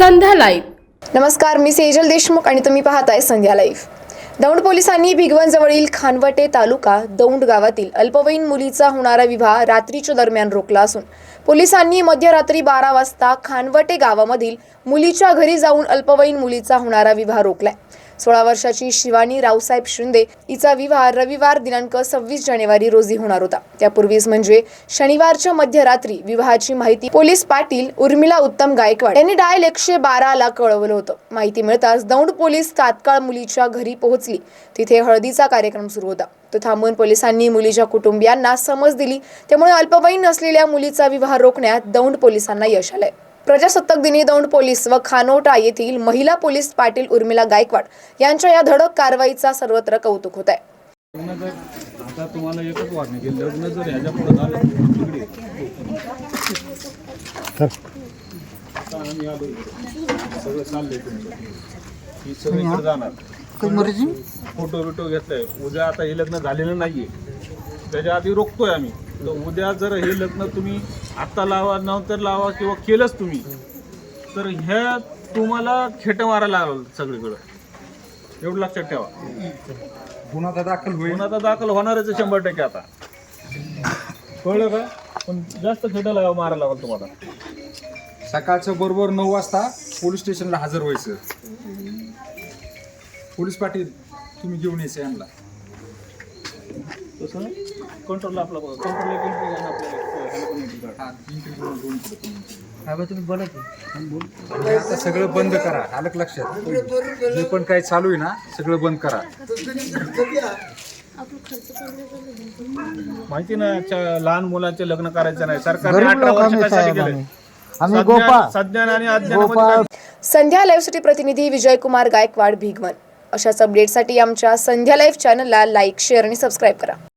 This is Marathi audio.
संध्या लाईव्ह. नमस्कार मी सेजल देशमुख आणि तुम्ही पाहताय संध्या लाईव्ह. दौंड पोलिसांनी भिगवणजवळील खानवटे तालुका दौंड गावातील अल्पवयीन मुलीचा होणारा विवाह रात्रीच्या दरम्यान रोखला असून पोलिसांनी मध्यरात्री बारा वाजता खानवटे गावामधील मुलीच्या घरी जाऊन अल्पवयीन मुलीचा होणारा विवाह रोखलाय. सोळा वर्षाची शिवानी रावसाहेब शिंदे हिचा विवाह रविवार दिनांक सव्वीस जानेवारी रोजी होणार होता. त्यापूर्वीच म्हणजे शनिवारच्या मध्यरात्री विवाहाची माहिती पोलीस पाटील उर्मिला उत्तम गायकवाड यांनी डायल एकशे बाराला कळवलं होतं. माहिती मिळताच दौंड पोलीस तात्काळ मुलीच्या घरी पोहोचली. तिथे हळदीचा कार्यक्रम सुरू होता. तो थांबून पोलिसांनी मुलीच्या कुटुंबियांना समज दिली. त्यामुळे अल्पवयीन नसलेल्या मुलीचा विवाह रोखण्यात दौंड पोलिसांना यश आलंय. प्रजासत्ताक दिनी दौंड पोलीस व खानोटा येथील महिला पोलीस पाटील उर्मिला गायकवाड यांच्या या धडक कारवाईचा सर्वत्र कौतुक होत आहे लग्न जर आता तुम्हाला एकच वाटणं की लग्न जर ह्याच्या पुढे झालं. तिकडे आता आम्ही आलो इकडे. सगळं चाललंय तुमचं. ही सगळीकडे जाणार. फोटो बिटो घेतलाय. उद्या आता हे लग्न झालेलं नाहीये. त्याच्या आधी रोखतोय आम्ही. तर उद्या जर हे लग्न तुम्ही आत्ता लावा नंतर लावा किंवा केलंच तुम्ही तर ह्या तुम्हाला खेटं मारायला लागलं सगळीकडं. एवढं लक्षात ठेवा. गुन्हा तर दाखल होईल. दाखल होणारच आहे शंभर टक्के आता. कळलं का? पण जास्त खेटायला मारायला लागल तुम्हाला. सकाळचं बरोबर नऊ वाजता पोलीस स्टेशनला हजर व्हायचं. पोलीस पाटील तुम्ही घेऊन यायचं यांना. तसं कंट्रोल आपला कंट्रोल हा, interview ला दोन किलो तुम्ही. आणि आता सगळं बंद करा. आलं लक्षात? जे पण काही चालू आहे ना सगळं बंद करा. माहिती ना लहान मुलांचे लग्न करायचं नाही. सरकारने अठरा वर्ष कशासाठी केले सज्ञान आणि अज्ञानामध्ये संध्या लाईव्हसाठी प्रतिनिधी विजयकुमार गायकवाड भिगवण. अशाच अपडेटसाठी आमच्या संध्या लाईव्ह चॅनलला लाईक शेअर आणि सबस्क्राईब करा.